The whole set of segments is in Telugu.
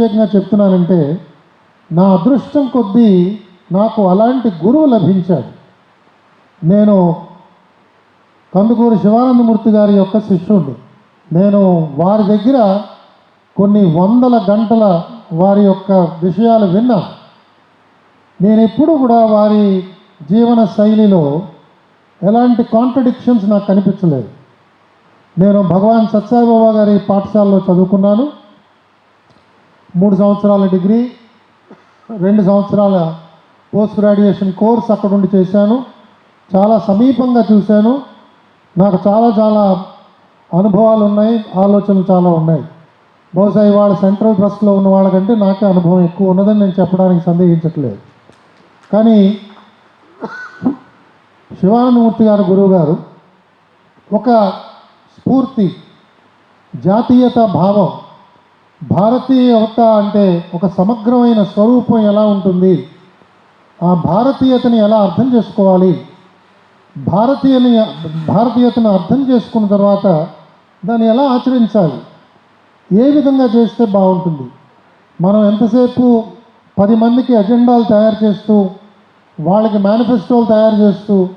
ప్రత్యేకంగా చెప్తున్నానంటే నా అదృష్టం కొద్దీ నాకు అలాంటి గురువు లభించాడు. నేను కందుకూరు శివానందమూర్తి గారి యొక్క శిష్యుడిని నేను వారి దగ్గర కొన్ని వందల గంటల వారి యొక్క విషయాలు విన్నా నేను ఎప్పుడు కూడా వారి జీవన శైలిలో ఎలాంటి కాంట్రడిక్షన్స్ నాకు కనిపించలేదు. నేను భగవాన్ సత్సాయిబాబా గారి పాఠశాలలో చదువుకున్నాను. మూడు సంవత్సరాల డిగ్రీ రెండు సంవత్సరాల పోస్ట్ గ్రాడ్యుయేషన్ కోర్స్ అక్కడ ఉండి చేశాను. చాలా సమీపంగా చూశాను. నాకు చాలా చాలా అనుభవాలు ఉన్నాయి ఆలోచనలు చాలా ఉన్నాయి. బహుశా ఇవాళ సెంట్రల్ ట్రస్ట్లో ఉన్న వాళ్ళకంటే నాకే అనుభవం ఎక్కువ ఉన్నదని నేను చెప్పడానికి సందేహించట్లేదు. కానీ శివానందమూర్తి గారు గురువు గారు ఒక స్ఫూర్తి జాతీయత భావం భారతీయత అంటే ఒక సమగ్రమైన స్వరూపం ఎలా ఉంటుంది? ఆ భారతీయతని ఎలా అర్థం చేసుకోవాలి? భారతీయని భారతీయతను అర్థం చేసుకున్న తర్వాత దాన్ని ఎలా ఆచరించాలి? ఏ విధంగా చేస్తే బాగుంటుంది? మనం ఎంతసేపు పది మందికి ఎజెండాలు తయారు చేస్తూ వాళ్ళకి మేనిఫెస్టోలు తయారు చేస్తూ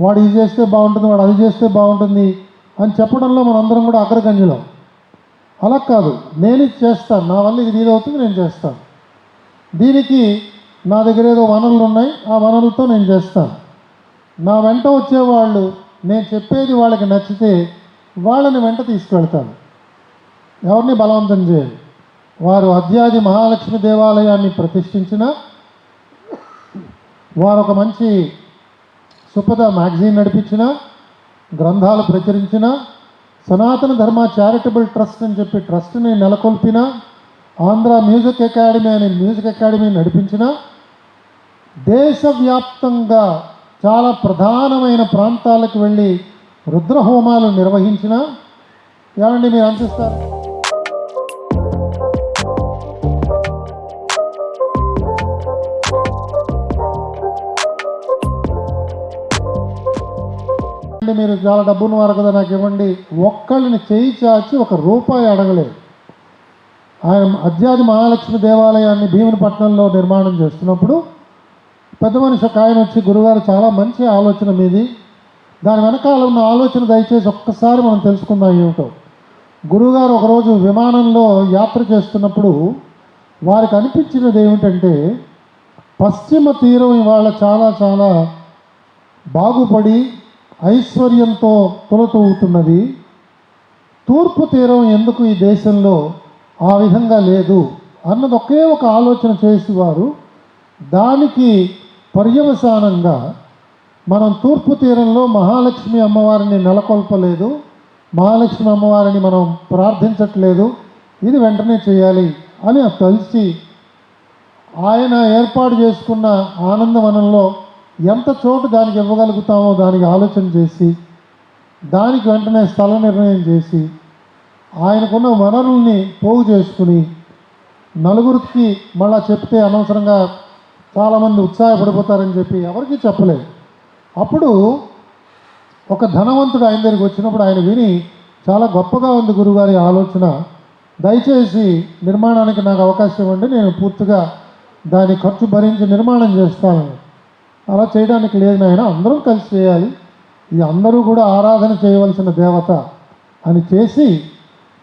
వాడు ఇది చేస్తే బాగుంటుంది వాడు అది చేస్తే బాగుంటుంది అని చెప్పడంలో మనందరం కూడా అగ్రగణ్యులం. అలా కాదు. నేను ఇది చేస్తాను. నా వల్ల ఇది అవుతుంది నేను చేస్తాను. దీనికి నా దగ్గర ఏదో వనరులు ఉన్నాయి ఆ వనరులతో నేను చేస్తాను. నా వెంట వచ్చేవాళ్ళు నేను చెప్పేది వాళ్ళకి నచ్చితే వాళ్ళని వెంట తీసుకెళ్తాను. ఎవరిని బలవంతం చేయాలి? వారు అద్యాది మహాలక్ష్మి దేవాలయాన్ని ప్రతిష్ఠించిన వారు ఒక మంచి సుపద మ్యాగజైన్ నడిపించిన గ్రంథాలు ప్రచురించిన సనాతన ధర్మ చారిటబుల్ ట్రస్ట్ అని చెప్పి ట్రస్ట్ని నెలకొల్పిన ఆంధ్ర మ్యూజిక్ అకాడమీ అనే మ్యూజిక్ అకాడమీ నడిపించిన దేశవ్యాప్తంగా చాలా ప్రధానమైన ప్రాంతాలకు వెళ్ళి రుద్రహోమాలు నిర్వహించిన ఏమండి మీరు అందిస్తారు ఇవ్వండి మీరు చాలా డబ్బున్న వారు కదా నాకు ఇవ్వండి. ఒక్కళ్ళని చేయి చాచి ఒక రూపాయి అడగలేదు. ఆయన అధ్యాది మహాలక్ష్మి దేవాలయాన్ని భీమునిపట్నంలో నిర్మాణం చేస్తున్నప్పుడు పెద్ద మనిషి ఒక ఆయన వచ్చి గురుగారు చాలా మంచి ఆలోచన మీది. దాని వెనకాల ఉన్న ఆలోచన దయచేసి ఒక్కసారి మనం తెలుసుకుందాం ఏమిటో. గురుగారు ఒకరోజు విమానంలో యాత్ర చేస్తున్నప్పుడు వారికి అనిపించినది ఏమిటంటే పశ్చిమ తీరం ఇవాళ చాలా చాలా బాగుపడి ఐశ్వర్యంతో తొలతూగుతున్నది తూర్పు తీరం ఎందుకు ఈ దేశంలో ఆ విధంగా లేదు అన్నది ఒకే ఒక ఆలోచన చేసి వారు దానికి పర్యవసానంగా మనం తూర్పు తీరంలో మహాలక్ష్మి అమ్మవారిని నెలకొల్పలేదు మహాలక్ష్మి అమ్మవారిని మనం ప్రార్థించట్లేదు ఇది వెంటనే చేయాలి అని తెలిసి ఆయన ఏర్పాటు చేసుకున్న ఆనందవనంలో ఎంత చోటు దానికి ఇవ్వగలుగుతామో దానికి ఆలోచన చేసి దానికి వెంటనే స్థల నిర్ణయం చేసి ఆయనకున్న వనరుల్ని పోగు చేసుకుని నలుగురికి మళ్ళా చెప్తే అనవసరంగా చాలామంది ఉత్సాహపడిపోతారని చెప్పి ఎవరికీ చెప్పలేదు. అప్పుడు ఒక ధనవంతుడు ఆయన దగ్గరికి వచ్చినప్పుడు ఆయన విని చాలా గొప్పగా ఉంది గురుగారి ఆలోచన. దయచేసి నిర్మాణానికి నాకు అవకాశం ఇవ్వండి నేను పూర్తిగా దాని ఖర్చు భరించి నిర్మాణం చేస్తాను. అలా చేయడానికి లేదు నాయన. అందరం కలిసి చేయాలి. ఇది అందరూ కూడా ఆరాధన చేయవలసిన దేవత అని చేసి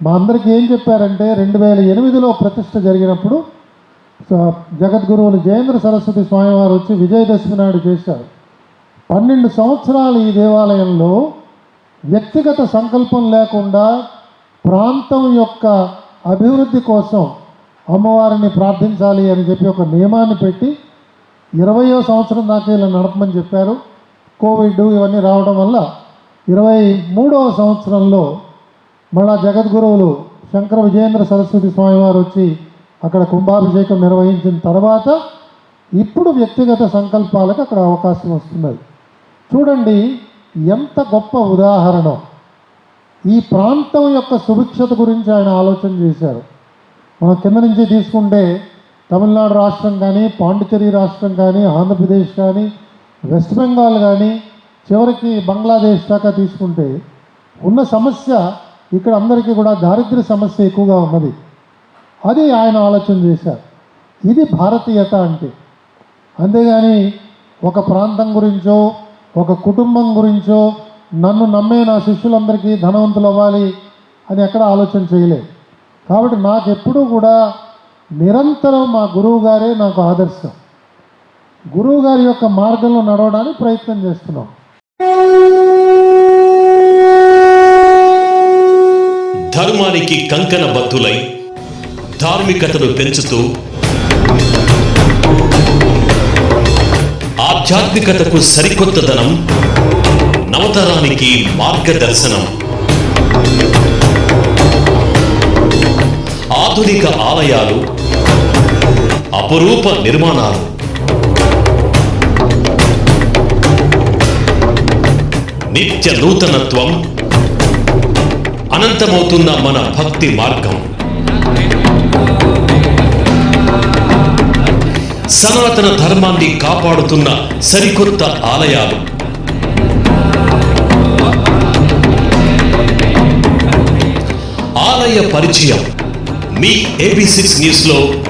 మా అందరికీ ఏం చెప్పారంటే రెండు వేల ఎనిమిదిలో ప్రతిష్ట జరిగినప్పుడు జగద్గురువులు జయేంద్ర సరస్వతి స్వామివారు వచ్చి విజయదశమి నాడు చేశారు. పన్నెండు సంవత్సరాలు ఈ దేవాలయంలో వ్యక్తిగత సంకల్పం లేకుండా ప్రాంతం యొక్క అభివృద్ధి కోసం అమ్మవారిని ప్రార్థించాలి అని చెప్పి ఒక నియమాన్ని పెట్టి ఇరవయో సంవత్సరం దాకా ఇలా నడపమని చెప్పారు. కోవిడ్ ఇవన్నీ రావడం వల్ల ఇరవై మూడవ సంవత్సరంలో మళ్ళా జగద్గురువులు శంకర విజయేంద్ర సరస్వతి స్వామివారు వచ్చి అక్కడ కుంభాభిషేకం నిర్వహించిన తర్వాత ఇప్పుడు వ్యక్తిగత సంకల్పాలకు అక్కడ అవకాశం వస్తున్నది. చూడండి ఎంత గొప్ప ఉదాహరణ. ఈ ప్రాంతం యొక్క సుభిక్షత గురించి ఆయన ఆలోచన చేశారు. మనం కింద నుంచి తీసుకుంటే తమిళనాడు రాష్ట్రం కానీ పాండిచేరి రాష్ట్రం కానీ ఆంధ్రప్రదేశ్ కానీ వెస్ట్ బెంగాల్ కానీ చివరికి బంగ్లాదేశ్ దాకా తీసుకుంటే ఉన్న సమస్య ఇక్కడ అందరికీ కూడా దారిద్ర్య సమస్య ఎక్కువగా ఉన్నది. అది ఆయన ఆలోచన చేశారు. ఇది భారతీయత అంటే. అంతేగాని ఒక ప్రాంతం గురించో ఒక కుటుంబం గురించో నన్ను నమ్మే నా శిష్యులందరికీ ధనవంతులు అవ్వాలి అని ఎక్కడ ఆలోచన చేయలేదు. కాబట్టి నాకు ఎప్పుడూ కూడా నిరంతరం మా గురువు గారే నాకు ఆదర్శం. గురువు గారి యొక్క మార్గంలో నడవడానికి ప్రయత్నం చేస్తున్నాం. ధర్మానికి కంకణ బద్దులై ధార్మికతను పెంచుతూ ఆధ్యాత్మికతకు సరికొత్తదనం నవతరానికి మార్గదర్శనం. ఆధునిక ఆలయాలు అపురూప నిర్మాణాలు. నిత్య నూతనత్వం అనంతమవుతున్న మన భక్తి మార్గం. సనాతన ధర్మాన్ని కాపాడుతున్న సరికొత్త ఆలయాలు. ఆలయ పరిచయం మీ ఏబీ సిక్స్ న్యూస్లో